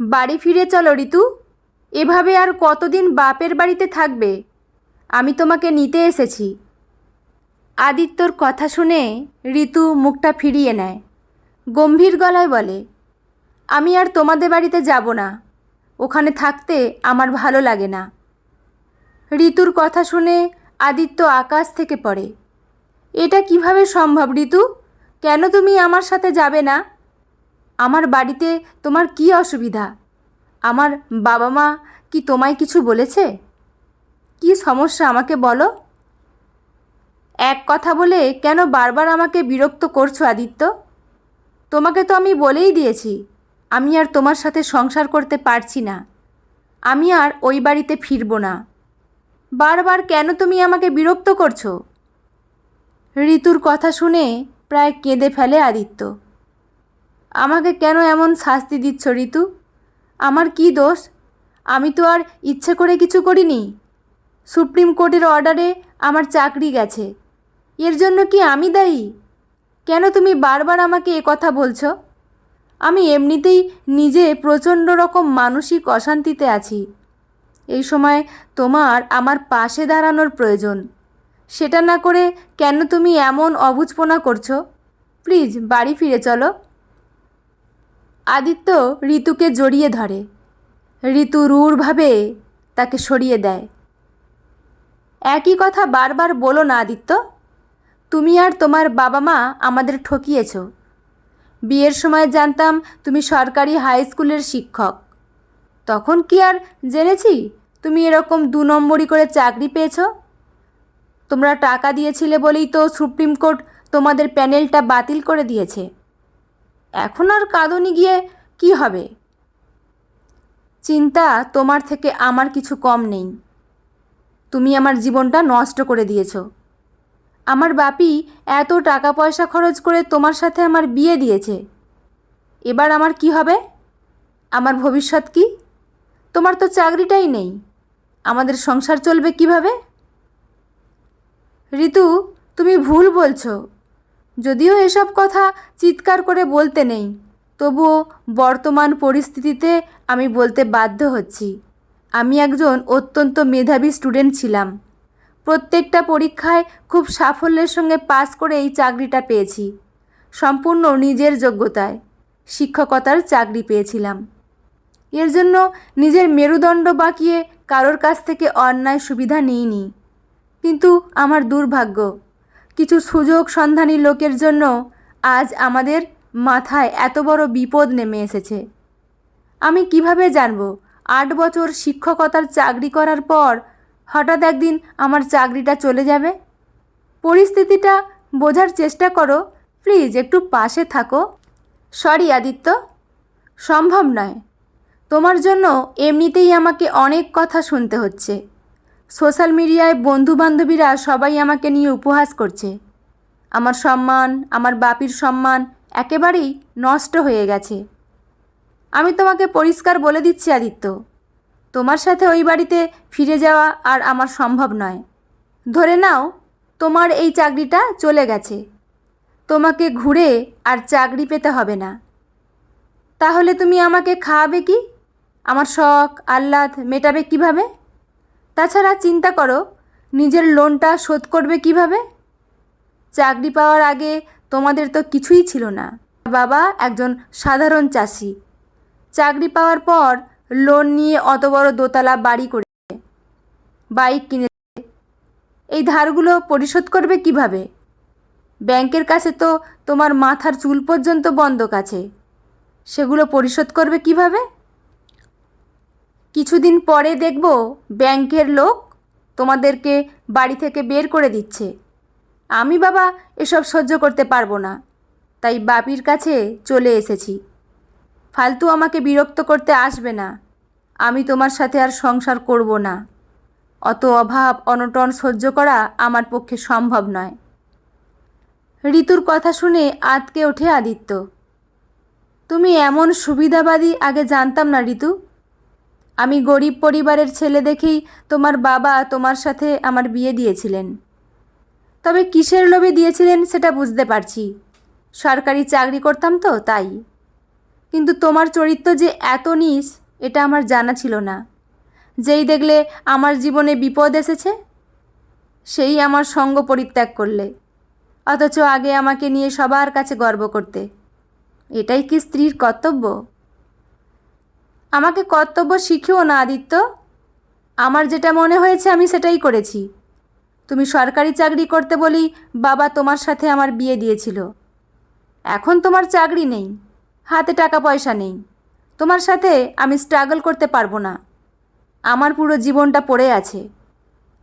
বাড়ি ফিরে চলো, ঋতু। এভাবে আর কতদিন বাপের বাড়িতে থাকবে? আমি তোমাকে নিতে এসেছি। আদিত্যর কথা শুনে ঋতু মুখটা ফিরিয়ে নেয়। গম্ভীর গলায় বলে, আমি আর তোমাদের বাড়িতে যাব না। ওখানে থাকতে আমার ভালো লাগে না। ঋতুর কথা শুনে আদিত্য আকাশ থেকে পড়ে, এটা কীভাবে সম্ভব, ঋতু? কেন তুমি আমার সাথে যাবে না? আমার বাড়িতে তোমার কি অসুবিধা? আমার বাবা মা কি তোমায় কিছু বলেছে? কি সমস্যা আমাকে বলো। এক কথা বলে কেন বারবার আমাকে বিরক্ত করছ আদিত্য? তোমাকে তো আমি বলেই দিয়েছি, আমি আর তোমার সাথে সংসার করতে পারছি না। আমি আর ওই বাড়িতে ফিরবো না। বারবার কেন তুমি আমাকে বিরক্ত করছ? ঋতুর কথা শুনে প্রায় কেঁদে ফেলে আদিত্য। আমাকে কেন এমন শাস্তি দিচ্ছ, ঋতু? আমার কি দোষ? আমি তো আর ইচ্ছে করে কিছু করিনি। সুপ্রিম কোর্টের অর্ডারে আমার চাকরি গেছে। এর জন্য কি আমি দায়ী? কেন তুমি বারবার আমাকে এ কথা বলছো? আমি এমনিতেই নিজে প্রচণ্ড রকম মানসিক অশান্তিতে আছি। এই সময় তোমার আমার পাশে দাঁড়ানোর প্রয়োজন। সেটা না করে কেন তুমি এমন অবুঝপনা করছ? প্লিজ, বাড়ি ফিরে চলো। আদিত্য ঋতুকে জড়িয়ে ধরে। ঋতু রূঢ়ভাবে তাকে সরিয়ে দেয়। একই কথা বারবার বলো না আদিত্য, তুমি আর তোমার বাবা মা আমাদের ঠকিয়েছ। বিয়ের সময় জানতাম তুমি সরকারি হাই স্কুলের শিক্ষক। তখন কি আর জেনেছি তুমি এরকম দু নম্বরই করে চাকরি পেয়েছ? তোমরা টাকা দিয়েছিলে বলেই তো সুপ্রিম কোর্ট তোমাদের প্যানেলটা বাতিল করে দিয়েছে। এখন আর কাঁদনি গিয়ে কি হবে? চিন্তা তোমার থেকে আমার কিছু কম নেই। তুমি আমার জীবনটা নষ্ট করে দিয়েছ। আমার বাপি এত টাকা পয়সা খরচ করে তোমার সাথে আমার বিয়ে দিয়েছে। এবার আমার কি হবে? আমার ভবিষ্যৎ কি? তোমার তো চাকরিটাই নেই। আমাদের সংসার চলবে কীভাবে? ঋতু, তুমি ভুল বলছো। যদিও এসব কথা চিৎকার করে বলতে নেই, তবুও বর্তমান পরিস্থিতিতে আমি বলতে বাধ্য হচ্ছি। আমি একজন অত্যন্ত মেধাবী স্টুডেন্ট ছিলাম। প্রত্যেকটা পরীক্ষায় খুব সাফল্যের সঙ্গে পাস করে এই চাকরিটা পেয়েছি। সম্পূর্ণ নিজের যোগ্যতায় শিক্ষকতার চাকরি পেয়েছিলাম। এর জন্য নিজের মেরুদণ্ড বাঁকিয়ে কারোর কাছ থেকে অন্যায় সুবিধা নিইনি। কিন্তু আমার দুর্ভাগ্য কিছু সুযোগ সন্ধানী লোকের জন্য আজ আমাদের মাথায় এত বড় বিপদ নেমে এসেছে। আমি কীভাবে জানব? আট বছর শিক্ষকতার চাকরি করার পর হঠাৎ একদিন আমার চাকরিটা চলে যাবে? পরিস্থিতিটা বোঝার চেষ্টা করো। প্লিজ, একটু পাশে থাকো। সরি, আদিত্য। সম্ভব নয়। তোমার জন্য এমনিতেই আমাকে অনেক কথা শুনতে হচ্ছে। সোশ্যাল মিডিয়ায় বন্ধু বান্ধবীরা সবাই আমাকে নিয়ে উপহাস করছে। আমার সম্মান, আমার বাপির সম্মান একেবারেই নষ্ট হয়ে গেছে। আমি তোমাকে পরিষ্কার বলে দিচ্ছি, আদিত্য। তোমার সাথে ওই বাড়িতে ফিরে যাওয়া আর আমার সম্ভব নয়। ধরে নাও, তোমার এই চাকরিটা চলে গেছে। তোমাকে ঘুরে আর চাকরি পেতে হবে না। তাহলে তুমি আমাকে খাওয়াবে কি? আমার শখ, আহ্লাদ মেটাবে কীভাবে? তাছাড়া চিন্তা করো, নিজের লোনটা শোধ করবে কীভাবে? চাকরি পাওয়ার আগে তোমাদের তো কিছুই ছিল না। বাবা একজন সাধারণ চাষি। চাকরি পাওয়ার পর লোন নিয়ে অত বড় দোতলা বাড়ি করে বাইক কিনে এই ধারগুলো পরিশোধ করবে কীভাবে? ব্যাংকের কাছে তো তোমার মাথার চুল পর্যন্ত বন্ধক আছে। সেগুলো পরিশোধ করবে কীভাবে? কিছুদিন পরে দেখব ব্যাংকের লোক তোমাদেরকে বাড়ি থেকে বের করে দিচ্ছে। আমি বাবা এসব সহ্য করতে পারব না, তাই বাপির কাছে চলে এসেছি। ফালতু আমাকে বিরক্ত করতে আসবে না, আমি তোমার সাথে আর সংসার করব না। অত অভাব অনটন সহ্য করা আমার পক্ষে সম্ভব নয়। ঋতুর কথা শুনে আতকে ওঠে আদিত্য। তুমি এমন সুবিধাবাদী আগে জানতাম না, ঋতু। আমি গরিব পরিবারের ছেলে দেখেই তোমার বাবা তোমার সাথে আমার বিয়ে দিয়েছিলেন। তবে কিসের লোভে দিয়েছিলেন সেটা বুঝতে পারছি। সরকারি চাকরি করতাম তো, তাই। কিন্তু তোমার চরিত্র যে এত নিস এটা আমার জানা ছিল না। যেই দেখলে আমার জীবনে বিপদ এসেছে, সেই আমার সঙ্গ পরিত্যাগ করলে। অথচ আগে আমাকে নিয়ে সবার কাছে গর্ব করতে। এটাই কি স্ত্রীর কর্তব্য? আমাকে কর্তব্য শিখিও না, আদিত্য। আমার যেটা মনে হয়েছে আমি সেটাই করেছি। তুমি সরকারি চাকরি করতে বলি বাবা তোমার সাথে আমার বিয়ে দিয়েছিল। এখন তোমার চাকরি নেই, হাতে টাকা পয়সা নেই। তোমার সাথে আমি স্ট্রাগল করতে পারব না। আমার পুরো জীবনটা পড়ে আছে।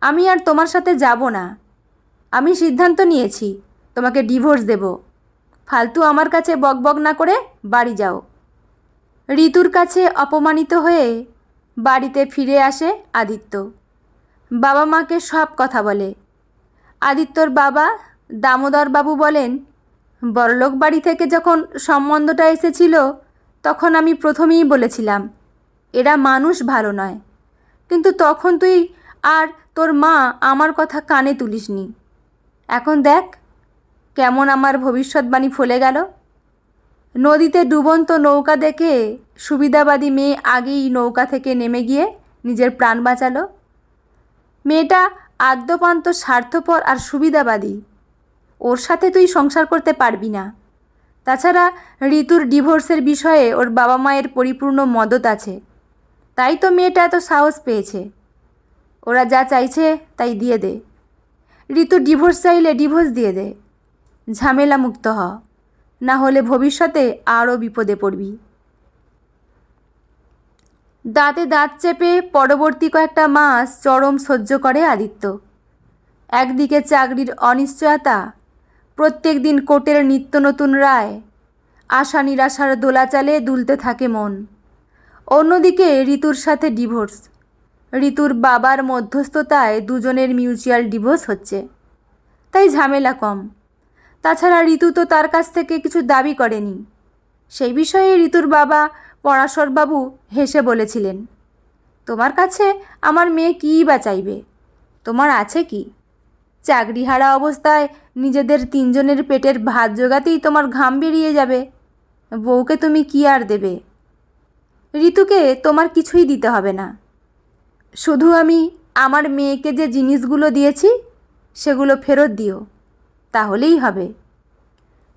আমি আর তোমার সাথে যাব না। আমি সিদ্ধান্ত নিয়েছি, তোমাকে ডিভোর্স দেব। ফালতু আমার কাছে বকবক না করে বাড়ি যাও। ঋতুর কাছে অপমানিত হয়ে বাড়িতে ফিরে আসে আদিত্য। বাবা মাকে সব কথা বলে। আদিত্যর বাবা দামোদর বাবু বলেন, বড়লোক বাড়ি থেকে যখন সম্বন্ধটা এসেছিল, তখন আমি প্রথমেই বলেছিলাম, এরা মানুষ ভালো নয়। কিন্তু তখন তুই আর তোর মা আমার কথা কানে তুলিসনি। এখন দেখ, কেমন আমার ভবিষ্যৎবাণী ফলে গেল। নদীতে ডুবন্ত নৌকা দেখে সুবিধাবাদী মেয়ে আগেই নৌকা থেকে নেমে গিয়ে নিজের প্রাণ বাঁচালো। মেয়েটা আদ্যপান্ত, স্বার্থপর আর সুবিধাবাদী। ওর সাথে তুই সংসার করতে পারবি না। তাছাড়া ঋতুর ডিভোর্সের বিষয়ে ওর বাবা মায়ের পরিপূর্ণ মদত আছে। তাই তো মেয়েটা এত সাহস পেয়েছে। ওরা যা চাইছে তাই দিয়ে দে। ঋতু ডিভোর্স চাইলে ডিভোর্স দিয়ে দে। ঝামেলা মুক্ত হ। না হলে ভবিষ্যতে আরও বিপদে পড়বি। দাঁতে দাঁত চেপে পরবর্তী কয়েকটা মাস চরম সহ্য করে আদিত্য। একদিকে চাকরির অনিশ্চয়তা, প্রত্যেক দিন কোর্টের নিত্য নতুন রায়, আশা নিরাশার দোলাচালে দুলতে থাকে মন। অন্যদিকে ঋতুর সাথে ডিভোর্স, ঋতুর বাবার মধ্যস্থতায় দুজনের মিউচুয়াল ডিভোর্স হচ্ছে। তাই ঝামেলা কম। তাছাড়া ঋতু তো তার কাছ থেকে কিছু দাবি করেনি। সেই বিষয়ে ঋতুর বাবা পরাশরবাবু হেসে বলেছিলেন, তোমার কাছে আমার মেয়ে কীই বা চাইবে? তোমার আছে কি? চাকরিহারা অবস্থায় নিজেদের তিনজনের পেটের ভাত জোগাতেই তোমার ঘাম বেরিয়ে যাবে। বউকে তুমি কি আর দেবে? ঋতুকে তোমার কিছুই দিতে হবে না। শুধু আমি আমার মেয়েকে যে জিনিসগুলো দিয়েছি, সেগুলো ফেরত দিও। তাহলেই হবে।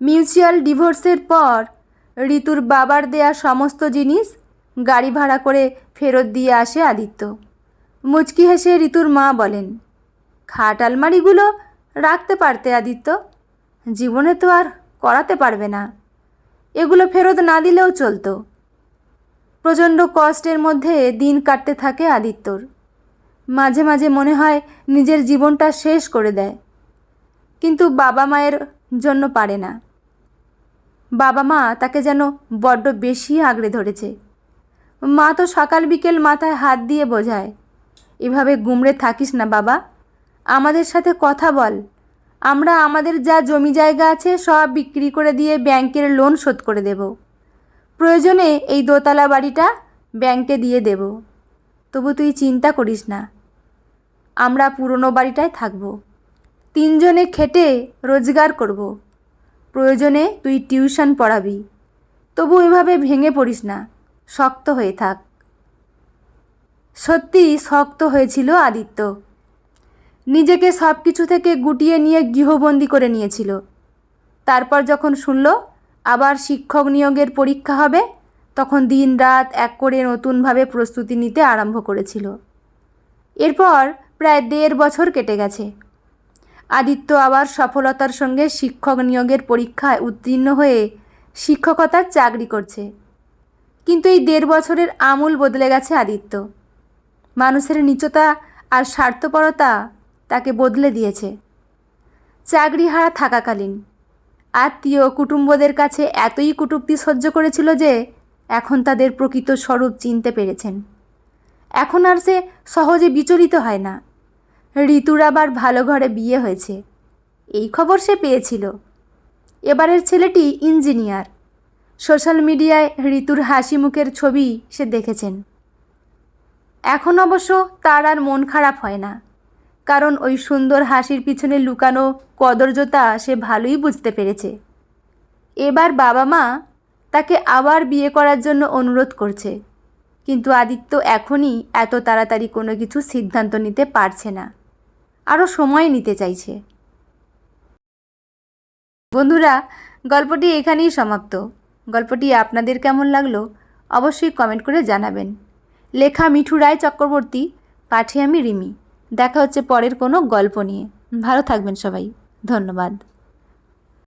মিউচুয়াল ডিভোর্সের পর ঋতুর বাবার দেয়া সমস্ত জিনিস গাড়ি ভাড়া করে ফেরত দিয়ে আসে আদিত্য। মুচকি হেসে ঋতুর মা বলেন, খাট আলমারিগুলো রাখতে পারতে আদিত্য? জীবনে তো আর করাতে পারবে না। এগুলো ফেরত না দিলেও চলতো। প্রচণ্ড কষ্টের মধ্যে দিন কাটতে থাকে আদিত্যর। মাঝে মাঝে মনে হয় নিজের জীবনটা শেষ করে দেয়। কিন্তু বাবা মায়ের জন্য পারে না। বাবা মা তাকে যেন বড্ড বেশি আঁকড়ে ধরেছে। মা তো সকাল বিকেল মাথায় হাত দিয়ে বোঝায়, এভাবে গুমড়ে থাকিস না বাবা। আমাদের সাথে কথা বল। আমরা আমাদের যা জমি জায়গা আছে সব বিক্রি করে দিয়ে ব্যাংকের লোন শোধ করে দেব। প্রয়োজনে এই দোতলা বাড়িটা ব্যাংকে দিয়ে দেব। তবু তুই চিন্তা করিস না। আমরা পুরনো বাড়িটায় থাকব। তিনজনে খেটে রোজগার করব। প্রয়োজনে তুই টিউশন পড়াবি। তবু এভাবে ভেঙে পড়িস না, শক্ত হয়ে থাক। সত্যি শক্ত হয়েছিল আদিত্য। নিজেকে সব কিছু থেকে গুটিয়ে নিয়ে গৃহবন্দী করে নিয়েছিল। তারপর যখন শুনল আবার শিক্ষক নিয়োগের পরীক্ষা হবে, তখন দিন রাত এক করে নতুনভাবে প্রস্তুতি নিতে আরম্ভ করেছিল। এরপর প্রায় দেড় বছর কেটে গেছে। আদিত্য আবার সফলতার সঙ্গে শিক্ষক নিয়োগের পরীক্ষায় উত্তীর্ণ হয়ে শিক্ষকতার চাকরি করছে। কিন্তু এই দেড় বছরের আমূল বদলে গেছে আদিত্য। মানুষের নিচতা আর স্বার্থপরতা তাকে বদলে দিয়েছে। চাকরি হারা থাকাকালীন। আত্মীয়, কুটুম্বদের কাছে এতই কুটুক্তি সহ্য করেছিল যে এখন তাদের প্রকৃত স্বরূপ চিনতে পেরেছেন। এখন আর সে সহজে বিচলিত হয় না। ঋতুর আবার ভালো ঘরে বিয়ে হয়েছে। এই খবর সে পেয়েছিল। এবারের ছেলেটি ইঞ্জিনিয়ার। সোশ্যাল মিডিয়ায় ঋতুর হাসি মুখের ছবি সে দেখেছেন। এখন অবশ্য তার আর মন খারাপ হয় না। কারণ ওই সুন্দর হাসির পিছনে লুকানো কদর্যতা সে ভালোই বুঝতে পেরেছে। এবার বাবা মা তাকে আবার বিয়ে করার জন্য অনুরোধ করছে। কিন্তু আদিত্য এখনই এত তাড়াতাড়ি কোনো কিছু সিদ্ধান্ত নিতে পারছে না। আরও সময় নিতে চাইছে। বন্ধুরা, গল্পটি এখানেই সমাপ্ত। গল্পটি আপনাদের কেমন লাগল অবশ্যই কমেন্ট করে জানাবেন। লেখা মিঠু রায় চক্রবর্তী, পাঠে আমি রিমি। দেখা হচ্ছে পরের কোনো গল্প নিয়ে। ভালো থাকবেন সবাই। ধন্যবাদ।